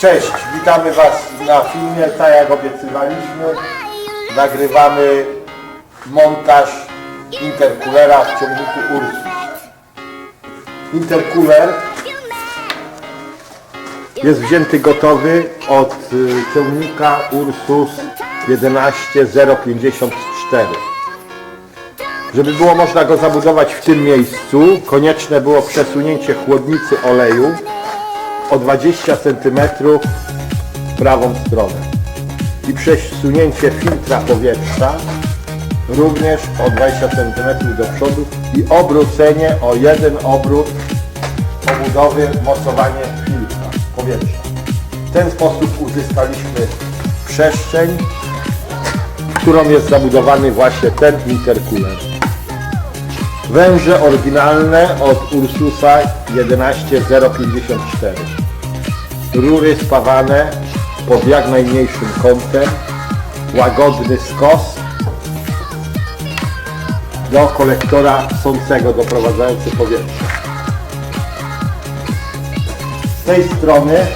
Cześć, witamy Was na filmie, tak jak obiecywaliśmy. Nagrywamy montaż intercoolera w ciągniku Ursus. Intercooler jest wzięty gotowy od y, ciągnika Ursus 11054. Żeby było można go zabudować w tym miejscu, konieczne było przesunięcie chłodnicy oleju o 20 cm w prawą stronę i przesunięcie filtra powietrza również o 20 cm do przodu i obrócenie o jeden obrót obudowy mocowanie filtra powietrza. W ten sposób uzyskaliśmy przestrzeń, którą jest zabudowany właśnie ten intercooler. Węże oryginalne od Ursusa 11054. Rury spawane pod jak najmniejszym kątem. Łagodny skos do kolektora sącego doprowadzający powietrze. Z tej strony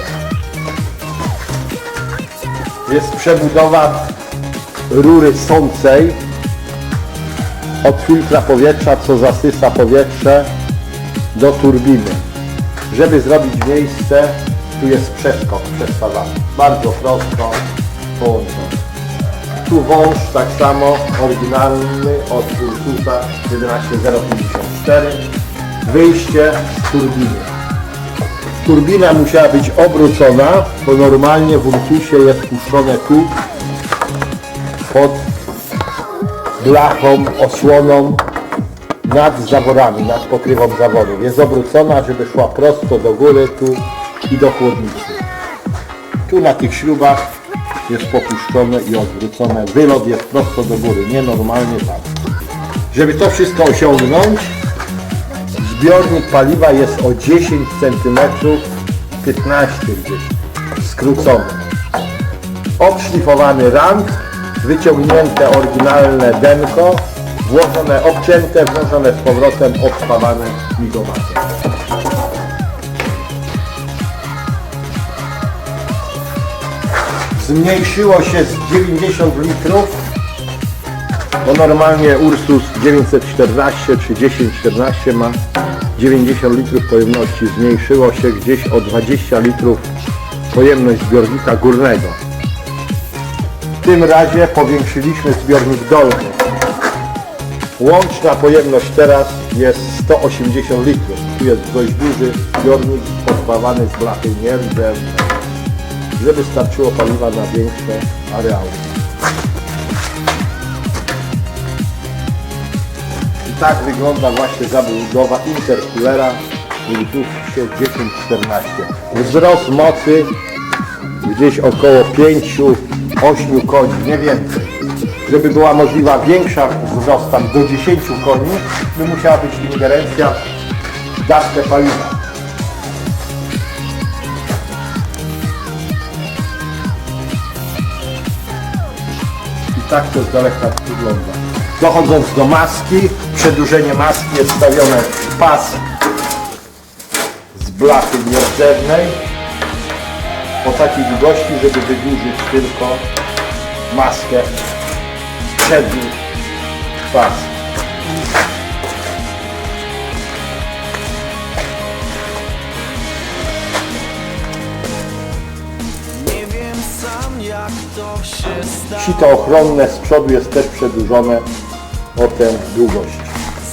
jest przebudowa rury sącej od filtra powietrza, co zasysa powietrze do turbiny. Żeby zrobić miejsce, tu jest przeskok przestawany. Bardzo prosto połączony. Tu wąż tak samo, oryginalny od Ursusa 11054. Wyjście z turbiny. Turbina musiała być obrócona, bo normalnie w Ursusie jest puszczone tu pod blachą, osłoną nad zaworami, nad pokrywą zaworów. Jest obrócona, żeby szła prosto do góry tu i do chłodnicy. Tu na tych śrubach jest popuszczone i odwrócone. Wylot jest prosto do góry, nie normalnie tak. Żeby to wszystko osiągnąć, zbiornik paliwa jest o 10 cm, 15 gdzieś, skrócony obszlifowany rand, wyciągnięte oryginalne denko, włożone, obcięte, włożone z powrotem, obspawane migomatem. Zmniejszyło się z 90 litrów, bo normalnie Ursus 914 czy 1014 ma 90 litrów pojemności. Zmniejszyło się gdzieś o 20 litrów pojemność zbiornika górnego. Tym razie powiększyliśmy zbiornik dolny. Łączna pojemność teraz jest 180 litrów. Tu jest dość duży zbiornik podpawany z blachy nierdzem, żeby starczyło paliwa na większe areały. I tak wygląda właśnie zabudowa intercoolera Ursusie 1014. Wzrost mocy gdzieś około 5-8 koni, nie więcej. Żeby była możliwa większa wzrost tam do 10 koni, by musiała być ingerencja w dawkę paliwa. I tak to z daleka wygląda. Dochodząc do maski, przedłużenie maski jest stawione w pas z blachy nierdzewnej o takiej długości, żeby wydłużyć tylko maskę przedni pas. Nie wiem sam jak to się stało Sito ochronne z przodu jest też przedłużone o tę długość.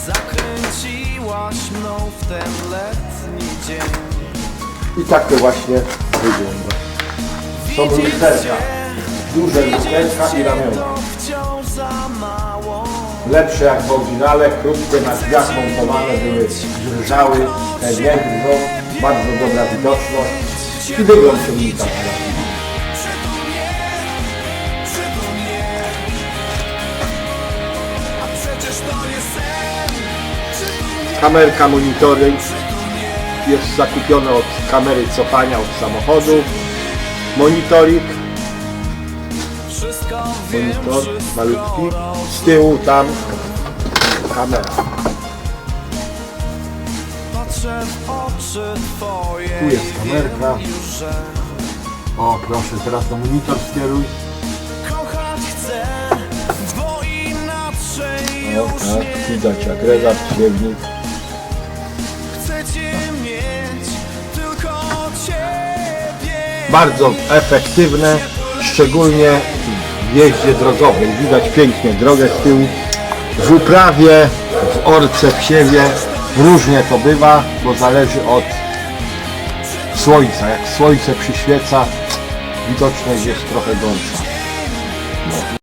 Zakręciłaś mną w ten letni dzień I tak to właśnie wygląda. Są lusterka, duże lusterka i ramiona. To Lepsze jak w oryginale, krótkie na drzwiach montowane były drżały, te nie drżą, bardzo dobra widoczność i wygląd ciągnika. To Kamerka monitoring jest zakupiona od kamery cofania od samochodu. Wiem, monitor malutki, z tyłu tam kamera. Tu jest kamerka. O, proszę, teraz na monitor skieruj. O, tak, widać jak średnik. Bardzo efektywne, szczególnie w jeździe drogowej. Widać pięknie drogę z tyłu. W uprawie, w orce, w siewie różnie to bywa, bo zależy od słońca. Jak słońce przyświeca, widoczność jest trochę gorsza. No.